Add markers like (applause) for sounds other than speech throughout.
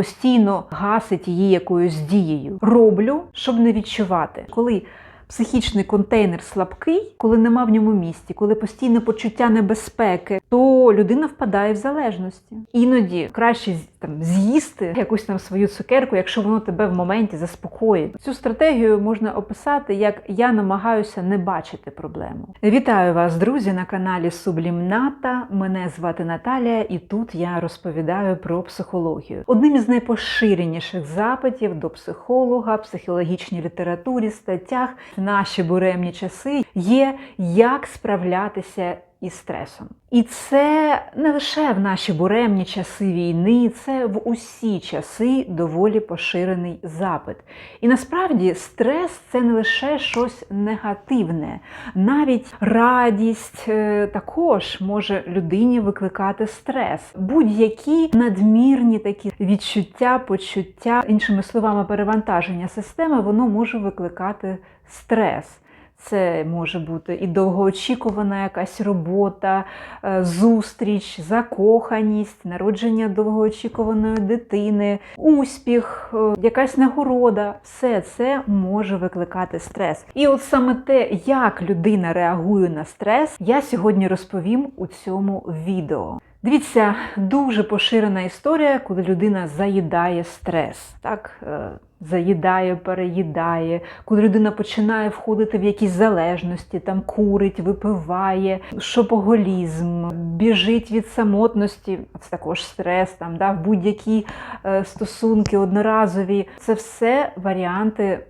постійно гасить її якоюсь дією. Роблю, щоб не відчувати. Коли психічний контейнер слабкий, коли нема в ньому місці, коли постійне почуття небезпеки, то людина впадає в залежності. Іноді краще там з'їсти якусь там свою цукерку, якщо воно тебе в моменті заспокоїть. Цю стратегію можна описати як я намагаюся не бачити проблему. Вітаю вас, друзі, на каналі Сублімната. Мене звати Наталія, і тут я розповідаю про психологію. Одним із найпоширеніших запитів до психолога, психологічній літературі, статтях в наші буремні часи є як справлятися із стресом. І це не лише в наші буремні часи війни, це в усі часи доволі поширений запит. І насправді стрес це не лише щось негативне, навіть радість е, також може людині викликати стрес. Будь-які надмірні такі відчуття, почуття, іншими словами, перевантаження системи, воно може викликати стрес. Це може бути і довгоочікувана якась робота, е, зустріч, закоханість, народження довгоочікуваної дитини, успіх, е, якась нагорода. Все це може викликати стрес. І от саме те, як людина реагує на стрес, я сьогодні розповім у цьому відео. Дивіться, дуже поширена історія, коли людина заїдає стрес. Так, е, заїдає, переїдає, коли людина починає входити в якісь залежності, там курить, випиває, шопоголізм, біжить від самотності, це також стрес, там, да, будь-які е, стосунки одноразові. Це все варіанти,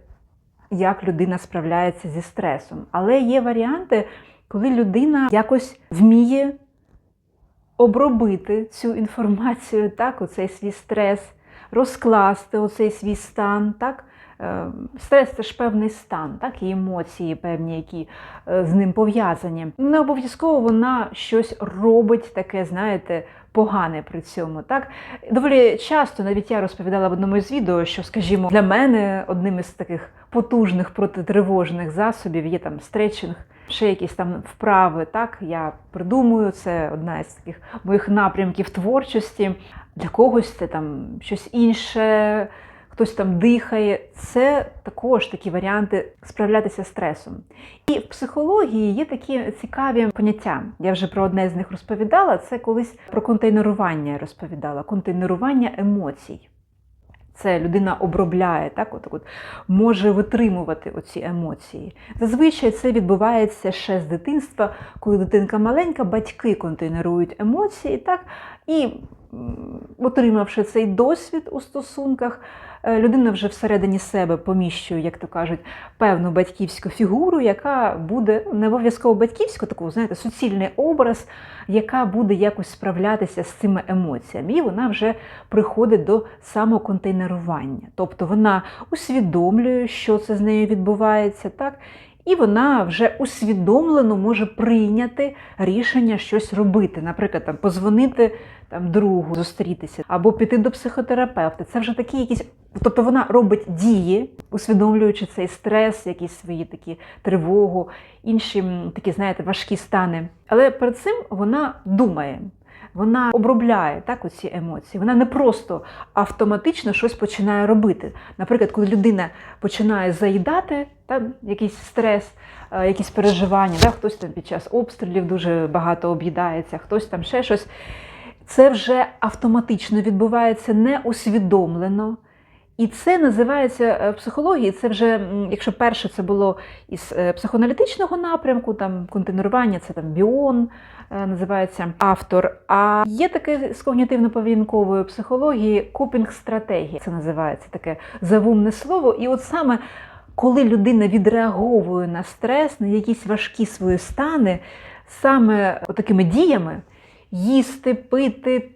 як людина справляється зі стресом. Але є варіанти, коли людина якось вміє обробити цю інформацію, так, оцей свій стрес, розкласти оцей свій стан. так. Е, Стрес це ж певний стан, так, і емоції певні, які е, з ним пов'язані. Не обов'язково вона щось робить таке, знаєте, погане при цьому. Так? Доволі часто навіть я розповідала в одному з відео, що, скажімо, для мене одним із таких потужних протитривожних засобів є там стретчинг, ще якісь там вправи. Так, я придумую, це одна із таких моїх напрямків творчості. Для когось це там щось інше, хтось там дихає. Це також такі варіанти справлятися з стресом. І в психології є такі цікаві поняття. Я вже про одне з них розповідала. Це колись про контейнерування розповідала, контейнерування емоцій. Це людина обробляє, так, от, от, може витримувати оці емоції. Зазвичай це відбувається ще з дитинства, коли дитинка маленька, батьки контейнерують емоції, так, і отримавши цей досвід у стосунках, е, людина вже всередині себе поміщує, як то кажуть, певну батьківську фігуру, яка буде не обов'язково батьківську, таку, знаєте, суцільний образ, яка буде якось справлятися з цими емоціями. І вона вже приходить до самоконтейнерування. Тобто вона усвідомлює, що це з нею відбувається, так? І вона вже усвідомлено може прийняти рішення щось робити. Наприклад, там позвонити там другу, зустрітися, або піти до психотерапевта. Це вже такі якісь. Тобто вона робить дії, усвідомлюючи цей стрес, якісь свої такі тривогу, інші такі, знаєте, важкі стани. Але перед цим вона думає. Вона обробляє так оці емоції. Вона не просто автоматично щось починає робити. Наприклад, коли людина починає заїдати там, якийсь стрес, е, якісь переживання, так, хтось там під час обстрілів дуже багато об'їдається, хтось там ще щось. Це вже автоматично відбувається неусвідомлено. І це називається е, в психології. Це вже, якщо перше це було із е, психоаналітичного напрямку, там контейнерування, це там біон е, називається автор. А є таке з когнітивно-поведінкової психології копінг-стратегія. Це називається таке завумне слово. І от саме коли людина відреаговує на стрес, на якісь важкі свої стани, саме такими діями їсти, пити,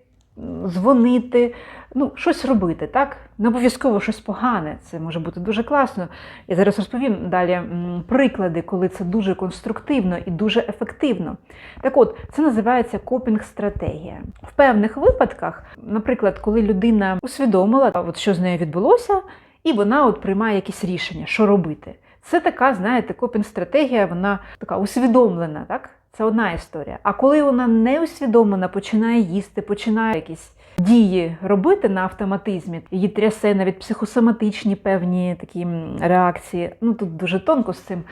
дзвонити, ну, щось робити, так? Не обов'язково щось погане, це може бути дуже класно. Я зараз розповім далі приклади, коли це дуже конструктивно і дуже ефективно. Так от, це називається копінг-стратегія. В певних випадках, наприклад, коли людина усвідомила, от що з нею відбулося, і вона от приймає якісь рішення, що робити. Це така, знаєте, копінг-стратегія, вона така усвідомлена, так? Це одна історія. А коли вона не усвідомлена, починає їсти, починає якісь дії робити на автоматизмі, її трясе навіть психосоматичні певні такі реакції. Ну тут дуже тонко з цим.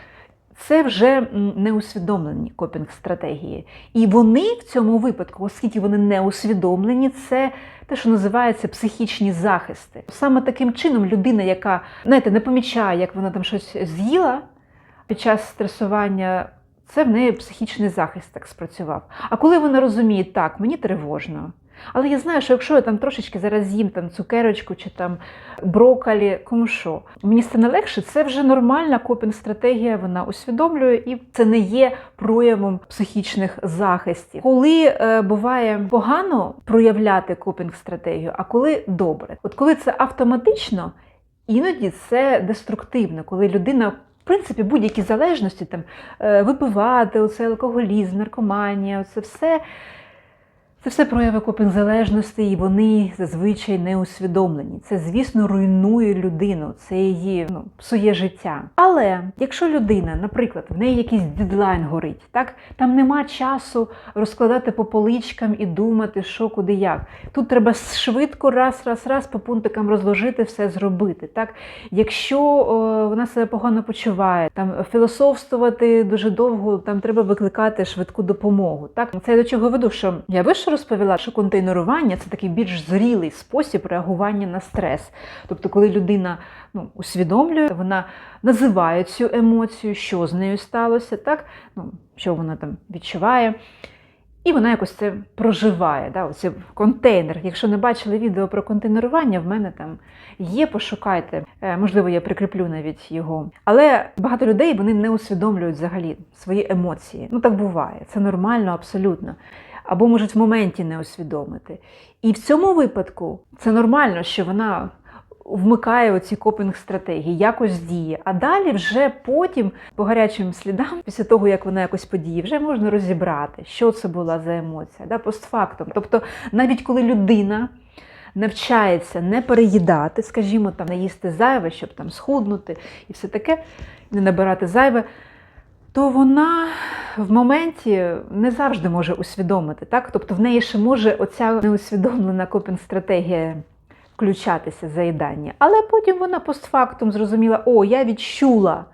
Це вже неусвідомлені копінг-стратегії. І вони в цьому випадку, оскільки вони не усвідомлені, це те, що називається психічні захисти. Саме таким чином людина, яка знаєте, не помічає, як вона там щось з'їла під час стресування, це в неї психічний захист так спрацював. А коли вона розуміє, так, мені тривожно. Але я знаю, що якщо я там трошечки зараз з'їм там цукерочку чи там брокколі, кому що, мені стане легше, це вже нормальна копінг-стратегія, вона усвідомлює, і це не є проявом психічних захистів. Коли е, буває погано проявляти копінг-стратегію, а коли добре. От коли це автоматично, іноді це деструктивно, коли людина. В принципі, будь-які залежності, там, е, випивати, оце алкоголізм, наркоманія, це все це все прояви копінг-залежності, і вони зазвичай не усвідомлені. Це, звісно, руйнує людину, це її ну, псує життя. Але якщо людина, наприклад, в неї якийсь дедлайн горить, так там нема часу розкладати по поличкам і думати, що куди як. Тут треба швидко, раз, раз, раз по пунктикам розложити, все зробити. Так, якщо о, вона себе погано почуває, там філософствувати дуже довго, там треба викликати швидку допомогу. Так, це я до чого веду, що я вище розповіла, що контейнерування це такий більш зрілий спосіб реагування на стрес. Тобто, коли людина ну, усвідомлює, вона називає цю емоцію, що з нею сталося, так, ну, що вона там відчуває. І вона якось це проживає. Да? Оце контейнер. Якщо не бачили відео про контейнерування, в мене там є, пошукайте. Е, Можливо, я прикріплю навіть його. Але багато людей вони не усвідомлюють взагалі свої емоції. Ну так буває, це нормально, абсолютно. Або можуть в моменті не усвідомити. І в цьому випадку це нормально, що вона вмикає оці копінг-стратегії, якось діє. А далі вже потім, по гарячим слідам, після того, як вона якось подіє, вже можна розібрати, що це була за емоція, да, постфактум. Тобто, навіть коли людина навчається не переїдати, скажімо, там, не їсти зайве, щоб там схуднути і все таке, не набирати зайве. То вона в моменті не завжди може усвідомити, так? Тобто в неї ще може оця неусвідомлена копінг-стратегія включатися заїдання. Але потім вона постфактум зрозуміла, о, я відчула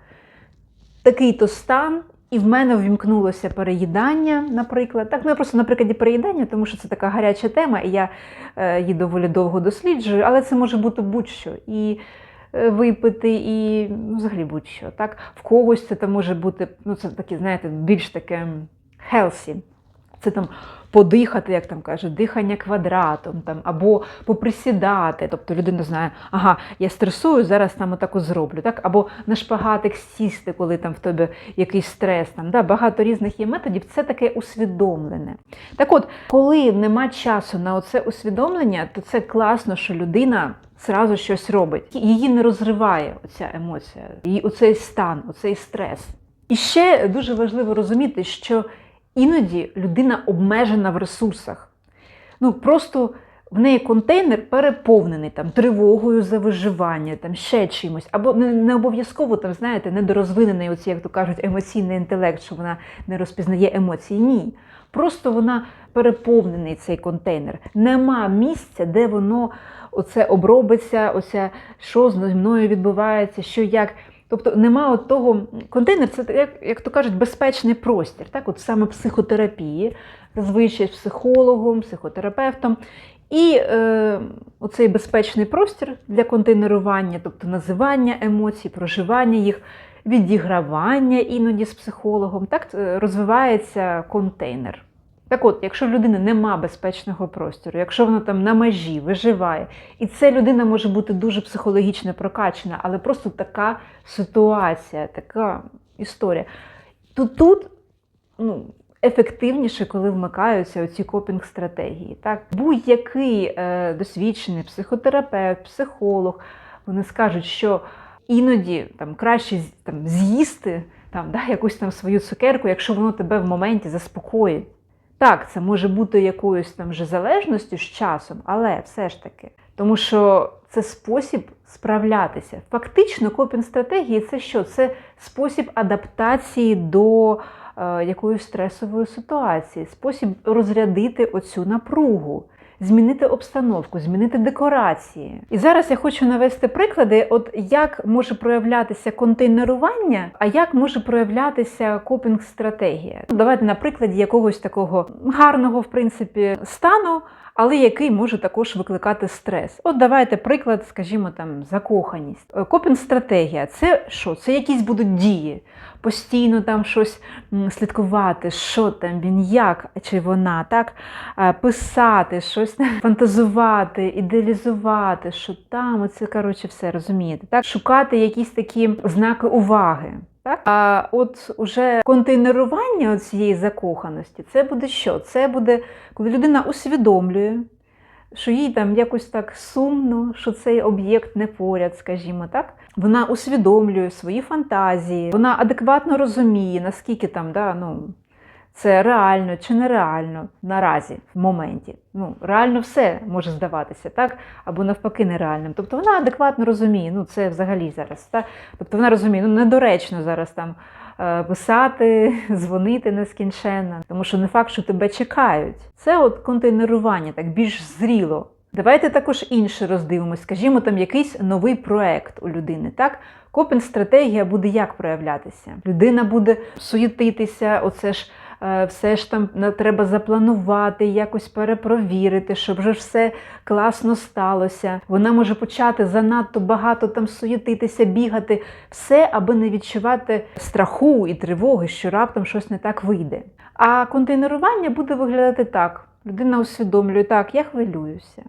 такий-то стан, і в мене ввімкнулося переїдання, наприклад. Так, ну я просто на прикладі переїдання, тому що це така гаряча тема, і я е, її доволі довго досліджую, але це може бути будь-що. І Випити і ну, взагалі будь-що. Так? В когось це може бути, ну це таке, знаєте, більш таке healthy. Це там подихати, як там кажуть, дихання квадратом, там, або поприсідати. Тобто людина знає, ага, я стресую, зараз там отаку зроблю. Так? Або на шпагатик сісти, коли там в тебе якийсь стрес. Там, да? Багато різних є методів, це таке усвідомлене. Так от, коли нема часу на оце усвідомлення, то це класно, що людина зразу щось робить. Її не розриває оця емоція, її оцей стан, оцей стрес. І ще дуже важливо розуміти, що іноді людина обмежена в ресурсах. Ну, просто в неї контейнер переповнений там, тривогою за виживання, там, ще чимось. Або не, обов'язково там, знаєте, недорозвинений, оці, як то кажуть, емоційний інтелект, що вона не розпізнає емоції. Ні. Просто вона переповнений цей контейнер. Нема місця, де воно оце обробиться, оце, що з мною відбувається, що як. Тобто нема от того контейнер, це як, як то кажуть, безпечний простір. Так, от саме психотерапії, зазвичай психологом, психотерапевтом. І е, оцей безпечний простір для контейнерування, тобто називання емоцій, проживання їх, відігравання іноді з психологом, так е, розвивається контейнер. Так от, якщо в людини нема безпечного простору, якщо вона там на межі виживає, і ця людина може бути дуже психологічно прокачана, але просто така ситуація, така історія, то тут ну, ефективніше, коли вмикаються оці копінг-стратегії. Так? Будь-який е, досвідчений психотерапевт, психолог, вони скажуть, що іноді там краще там, з'їсти там, да, якусь там свою цукерку, якщо воно тебе в моменті заспокоїть. Так, це може бути якоюсь там вже залежністю з часом, але все ж таки. Тому що це спосіб справлятися. Фактично, копінг-стратегії це що? Це спосіб адаптації до е, якоїсь стресової ситуації, спосіб розрядити оцю напругу, змінити обстановку, змінити декорації. І зараз я хочу навести приклади, от як може проявлятися контейнерування, а як може проявлятися копінг-стратегія. Давайте на прикладі якогось такого гарного, в принципі, стану. Але який може також викликати стрес. От давайте приклад, скажімо, там закоханість. Е, Копінг-стратегія це що? Це якісь будуть дії. Постійно там щось слідкувати, що там він, як чи вона, так Е, писати, щось (laughs) фантазувати, ідеалізувати, що там, оце коротше все розумієте. Так, шукати якісь такі знаки уваги. Так? А от уже контейнерування цієї закоханості, це буде що? Це буде, коли людина усвідомлює, що їй там якось так сумно, що цей об'єкт не поряд, скажімо так. Вона усвідомлює свої фантазії, вона адекватно розуміє, наскільки там, да, ну, це реально чи нереально наразі, в моменті. Ну, реально все може здаватися, так? Або навпаки, нереальним. Тобто вона адекватно розуміє, ну це взагалі зараз. Так? Тобто вона розуміє, ну недоречно зараз там е, писати, (laughs) дзвонити нескінченно, тому що не факт, що тебе чекають. Це от контейнерування, так більш зріло. Давайте також інше роздивимось. Скажімо, там якийсь новий проект у людини. Так, копінг-стратегія буде як проявлятися? Людина буде суєтитися, оце ж. Е, Все ж там треба запланувати, якось перепровірити, щоб вже все класно сталося. Вона може почати занадто багато там суєтитися, бігати, все, аби не відчувати страху і тривоги, що раптом щось не так вийде. А контейнерування буде виглядати так: людина усвідомлює, так, я хвилююся.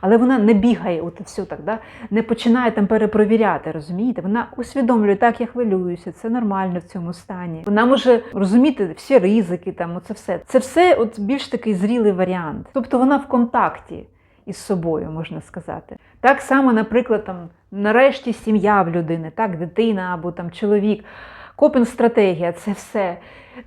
Але вона не бігає, от все так, да? не починає там перепровіряти, розумієте? Вона усвідомлює, так, я хвилююся, це нормально в цьому стані. Вона може розуміти всі ризики, там, оце все. Це все от більш такий зрілий варіант. Тобто вона в контакті із собою, можна сказати. Так само, наприклад, там, нарешті сім'я в людини, так, дитина або там чоловік. Копінг-стратегія це все.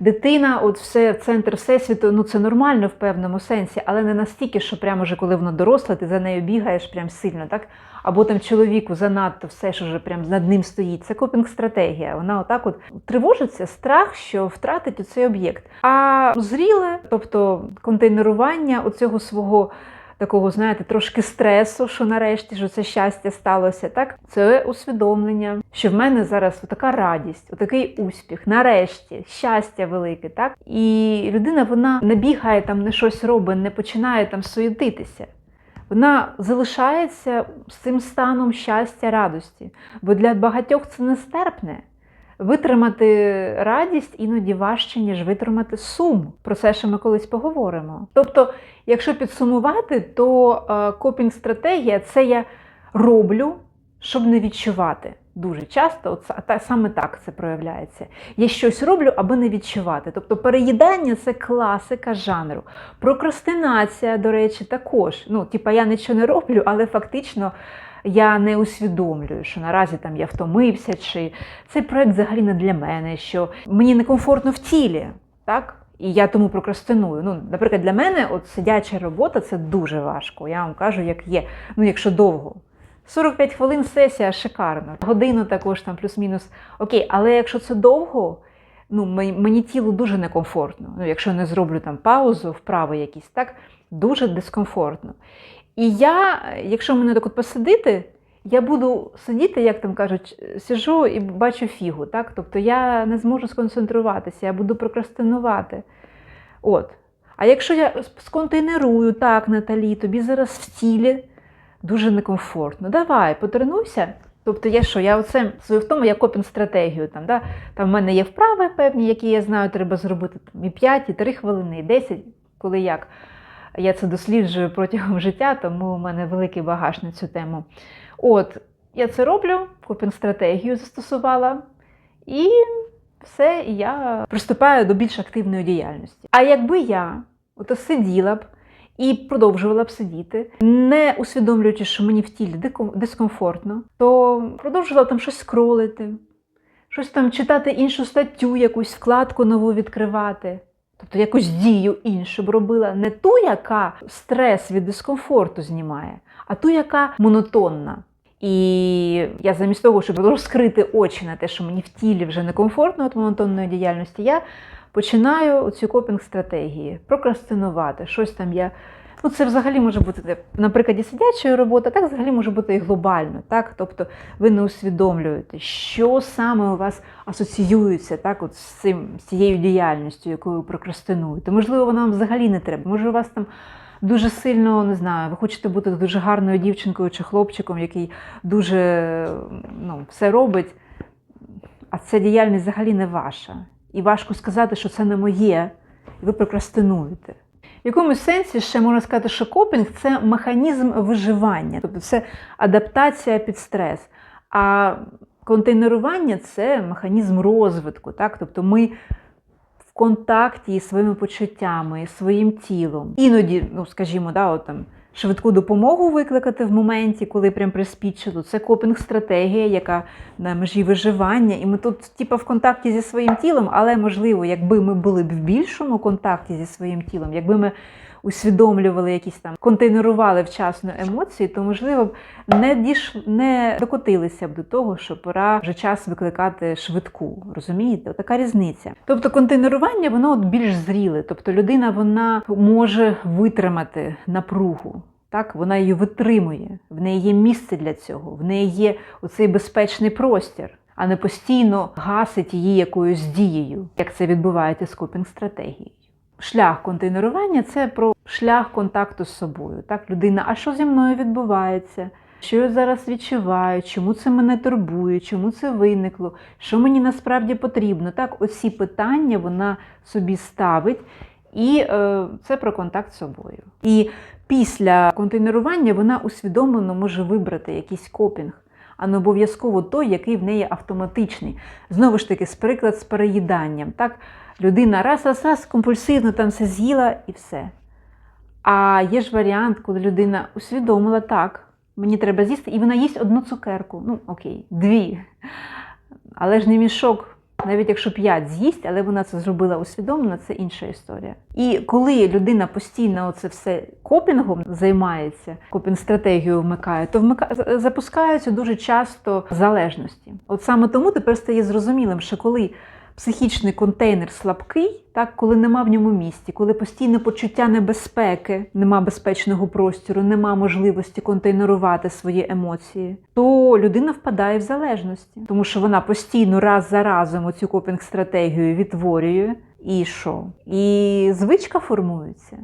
Дитина, от все, центр всесвіту, ну це нормально в певному сенсі, але не настільки, що прямо вже коли вона доросла, ти за нею бігаєш прям сильно, так? Або там чоловіку занадто все ж уже прям над ним стоїть. Це копінг-стратегія. Вона отак от тривожиться, страх, що втратить цей об'єкт. А зріле, тобто контейнерування оцього свого. Такого, знаєте, трошки стресу, що нарешті що це щастя сталося. Так, це усвідомлення, що в мене зараз така радість, отакий успіх, нарешті, щастя велике, так і людина вона не бігає там, не щось робить, не починає там суєтитися. Вона залишається з цим станом щастя, радості. Бо для багатьох це нестерпне. Витримати радість іноді важче, ніж витримати сум. Про це ще ми колись поговоримо. Тобто, якщо підсумувати, то е, копінг-стратегія це я роблю, щоб не відчувати. Дуже часто от, та, саме так це проявляється. Я щось роблю, аби не відчувати. Тобто переїдання це класика жанру. Прокрастинація, до речі, також. Ну, типа я нічого не роблю, але фактично я не усвідомлюю, що наразі там я втомився, чи цей проект взагалі не для мене, що мені некомфортно в тілі, так? І я тому прокрастиную. Ну, наприклад, для мене от сидяча робота це дуже важко. Я вам кажу, як є. Ну, якщо довго. 45 хвилин сесія шикарно. Годину також там плюс-мінус. Окей, але якщо це довго, ну мені, тілу дуже некомфортно. Ну, якщо не зроблю там паузу, вправи якісь, так дуже дискомфортно. І я, якщо мене так от посадити, я буду сидіти, як там кажуть, сижу і бачу фігу. Так? Тобто я не зможу сконцентруватися, я буду прокрастинувати. От. А якщо я сконтейнерую, так, Наталі, тобі зараз в тілі дуже некомфортно. Давай, потренуйся. Тобто я що, я оце свою в тому, я копінг стратегію. Там, да? там в мене є вправи певні, які я знаю, треба зробити там, і 5, і 3 хвилини, і 10, коли як. Я це досліджую протягом (laughs) життя, тому у мене великий багаж на цю тему. От, я це роблю, копінг-стратегію застосувала, і все, я приступаю до більш активної діяльності. А якби я ото сиділа б і продовжувала б сидіти, не усвідомлюючи, що мені в тілі дискомфортно, то продовжувала там щось скролити, щось там читати іншу статтю, якусь вкладку нову відкривати. Тобто якусь дію іншу б робила, не ту, яка стрес від дискомфорту знімає, а ту, яка монотонна. І я замість того, щоб розкрити очі на те, що мені в тілі вже некомфортно від монотонної діяльності, я починаю цю копінг-стратегії прокрастинувати. Щось там я Ну, це взагалі може бути на прикладі сидячої роботи, так взагалі може бути і глобально. Так? Тобто ви не усвідомлюєте, що саме у вас асоціюється так, от з, цим, з цією діяльністю, яку ви прокрастинуєте. Можливо, вона вам взагалі не треба. Може, у вас там дуже сильно не знаю, ви хочете бути дуже гарною дівчинкою чи хлопчиком, який дуже ну, все робить, а ця діяльність взагалі не ваша. І важко сказати, що це не моє, і ви прокрастинуєте. В якомусь сенсі ще можна сказати, що копінг це механізм виживання, тобто це адаптація під стрес. А контейнерування це механізм розвитку. Так? Тобто ми в контакті із своїми почуттями, із своїм тілом. Іноді, ну скажімо, да, от там. Швидку допомогу викликати в моменті, коли прям приспічило. Це копінг-стратегія, яка на межі виживання. І ми тут, типу, в контакті зі своїм тілом, але можливо, якби ми були б в більшому контакті зі своїм тілом, якби ми усвідомлювали якісь там контейнерували вчасно емоції, то можливо б не діш... не докотилися б до того, що пора вже час викликати швидку. Розумієте? Така різниця. Тобто контейнерування воно от більш зріле. Тобто людина вона може витримати напругу. Так, вона її витримує, в неї є місце для цього, в неї є оцей безпечний простір, а не постійно гасить її якоюсь дією, як це відбувається з копінг-стратегією. Шлях контейнерування це про шлях контакту з собою. Так, людина, а що зі мною відбувається? Що я зараз відчуваю, чому це мене турбує, чому це виникло, що мені насправді потрібно? Так, оці питання вона собі ставить, і е, це про контакт з собою. І після контейнерування вона усвідомлено може вибрати якийсь копінг, а не обов'язково той, який в неї автоматичний. Знову ж таки, з приклад з переїданням. Так? Людина раз раз раз компульсивно там все з'їла і все. А є ж варіант, коли людина усвідомила так, мені треба з'їсти, і вона їсть одну цукерку. Ну, окей, дві. Але ж не мішок, навіть якщо п'ять з'їсть, але вона це зробила усвідомлено, це інша історія. І коли людина постійно оце все копінгом займається, копінг-стратегію вмикає, то вмика... запускаються дуже часто залежності. От саме тому тепер стає зрозумілим, що коли психічний контейнер слабкий, так, коли нема в ньому місці, коли постійне почуття небезпеки, нема безпечного простору, нема можливості контейнерувати свої емоції, то людина впадає в залежності, тому що вона постійно раз за разом оцю копінг-стратегію відтворює. І що? І звичка формується.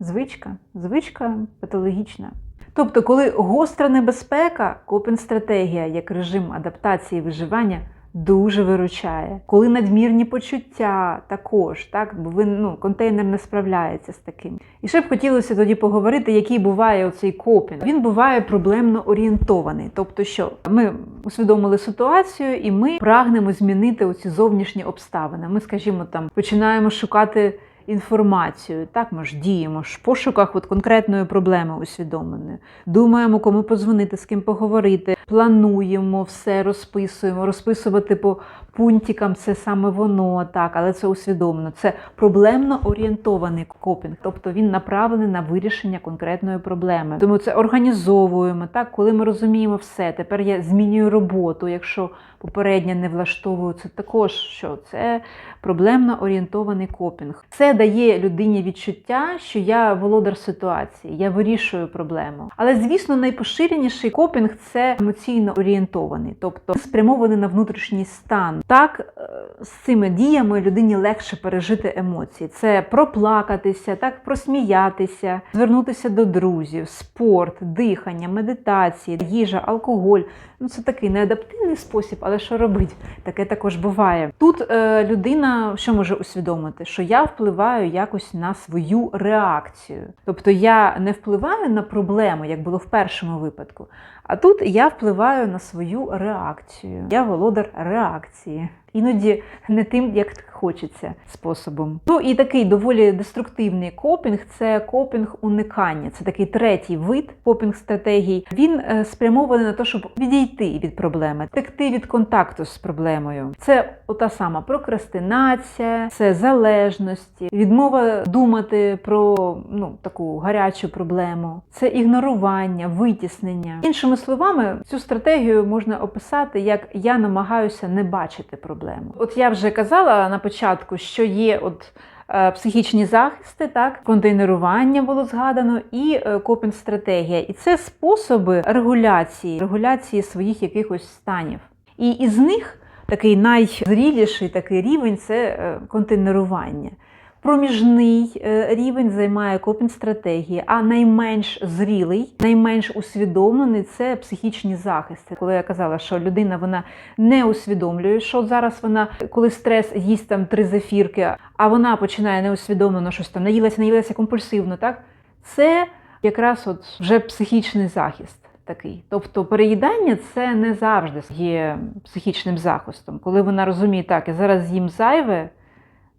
Звичка, звичка патологічна. Тобто, коли гостра небезпека, копінг-стратегія як режим адаптації виживання дуже виручає. Коли надмірні почуття також, так, бо ну, контейнер не справляється з таким. І ще б хотілося тоді поговорити, який буває оцей копінг. Він буває проблемно орієнтований. Тобто, що ми усвідомили ситуацію, і ми прагнемо змінити оці зовнішні обставини. Ми, скажімо, там починаємо шукати. Інформацію, так ми ж діємо ж в пошуках от конкретної проблеми усвідомленої. Думаємо, кому подзвонити, з ким поговорити, плануємо все, розписуємо, розписувати по пунктикам це саме воно, так, але це усвідомлено. Це проблемно орієнтований копінг, тобто він направлений на вирішення конкретної проблеми. Тому це організовуємо. Так, коли ми розуміємо все, тепер я змінюю роботу, якщо попередня не влаштовую, це також що це проблемно орієнтований копінг. Це дає людині відчуття, що я володар ситуації, я вирішую проблему. Але, звісно, найпоширеніший копінг це емоційно орієнтований, тобто спрямований на внутрішній стан. Так, е, з цими діями людині легше пережити емоції. Це проплакатися, так, просміятися, звернутися до друзів, спорт, дихання, медитації, їжа, алкоголь. Ну, це такий неадаптивний спосіб, але що робить? Таке також буває. Тут е, людина що може усвідомити, що я впливаю якось на свою реакцію. Тобто я не впливаю на проблему, як було в першому випадку. А тут я впливаю на свою реакцію. Я володар реакції. Іноді не тим, як хочеться способом. Ну і такий доволі деструктивний копінг це копінг уникання. Це такий третій вид копінг-стратегій. Він е, спрямований на те, щоб відійти від проблеми, текти від контакту з проблемою. Це ота сама прокрастинація, це залежності, відмова думати про ну, таку гарячу проблему, це ігнорування, витіснення. Іншими словами, цю стратегію можна описати як я намагаюся не бачити проблему. От я вже казала на початку, що є от е, психічні захисти, так, контейнерування було згадано, і е, копінг-стратегія. І це способи регуляції, регуляції своїх якихось станів. І із них такий найзріліший такий рівень це е, контейнерування. Проміжний е, рівень займає копінг-стратегії, а найменш зрілий, найменш усвідомлений це психічні захисти. Коли я казала, що людина вона не усвідомлює, що зараз вона, коли стрес їсть там три зефірки, а вона починає неусвідомлено щось там наїлася, наїлася компульсивно, так це якраз от вже психічний захист. Такий, тобто переїдання це не завжди є психічним захистом. Коли вона розуміє, так, я зараз з'їм зайве,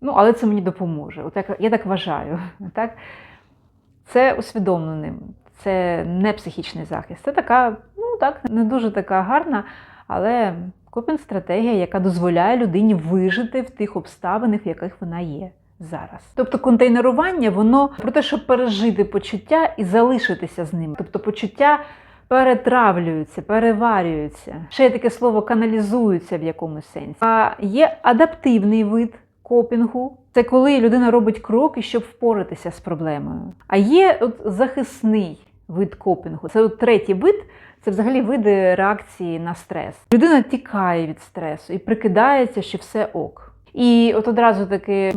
ну але це мені допоможе. От я, я так вважаю. (laughs) Так? Це усвідомленим, це не психічний захист. Це така, ну так, не дуже така гарна, але копінг-стратегія, яка дозволяє людині вижити в тих обставинах, в яких вона є. Зараз. Тобто контейнерування, воно про те, щоб пережити почуття і залишитися з ним. Тобто почуття перетравлюються, переварюються. Ще є таке слово каналізуються в якомусь сенсі. А є адаптивний вид копінгу. Це коли людина робить кроки, щоб впоратися з проблемою. А є от захисний вид копінгу. Це от третій вид. Це взагалі види реакції на стрес. Людина тікає від стресу і прикидається, що все ок. І от одразу таки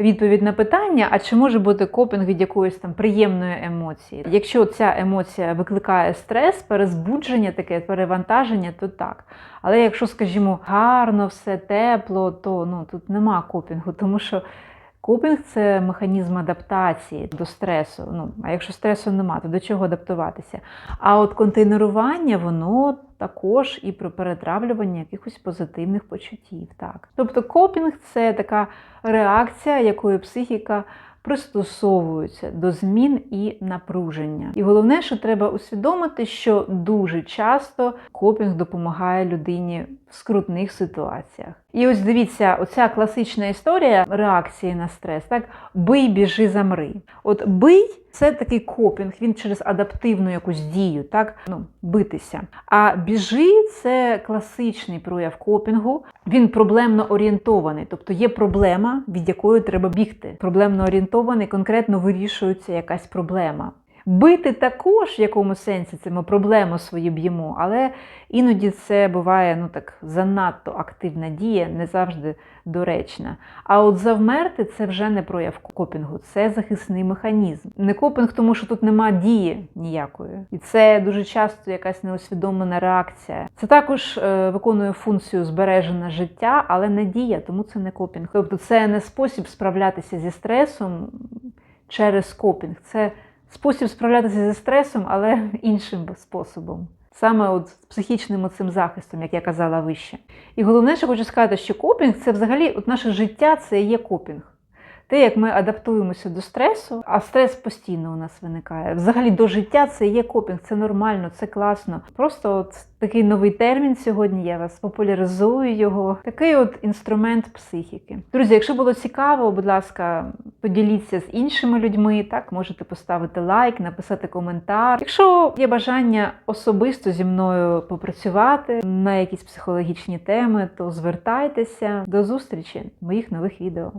відповідь на питання: а чи може бути копінг від якоїсь там приємної емоції? Якщо ця емоція викликає стрес, перезбудження, таке перевантаження, то так. Але якщо, скажімо, гарно, все тепло, то ну тут нема копінгу, тому що. Копінг це механізм адаптації до стресу. Ну, а якщо стресу нема, то до чого адаптуватися? А от контейнерування, воно також і про перетравлювання якихось позитивних почуттів. Так. Тобто копінг це така реакція, якою психіка пристосовується до змін і напруження. І головне, що треба усвідомити, що дуже часто копінг допомагає людині в скрутних ситуаціях. І ось дивіться, оця класична історія реакції на стрес, так бий, біжи, замри. От бий це такий копінг, він через адаптивну якусь дію, так ну битися. А біжи це класичний прояв копінгу. Він проблемно орієнтований, тобто є проблема, від якої треба бігти. Проблемно орієнтований, конкретно вирішується якась проблема. Бити також в якому сенсі це ми проблему свою б'ємо, але іноді це буває ну так занадто активна дія, не завжди доречна. А от завмерти це вже не прояв копінгу, це захисний механізм. Не копінг, тому що тут нема дії ніякої. І це дуже часто якась неусвідомлена реакція. Це також е, виконує функцію збереження життя, але не дія, тому це не копінг. Тобто це не спосіб справлятися зі стресом через копінг. Це спосіб справлятися зі стресом, але (laughs) іншим способом. Саме от з психічним цим захистом, як я казала вище. І головне, що хочу сказати, що копінг це взагалі от наше життя це є копінг. Те, як ми адаптуємося до стресу, а стрес постійно у нас виникає. Взагалі до життя це є копінг, це нормально, це класно. Просто от такий новий термін сьогодні. Я вас популяризую його. Такий от інструмент психіки. Друзі, якщо було цікаво, будь ласка, поділіться з іншими людьми. Так, можете поставити лайк, написати коментар. Якщо є бажання особисто зі мною попрацювати на якісь психологічні теми, то звертайтеся. До зустрічі в моїх нових відео.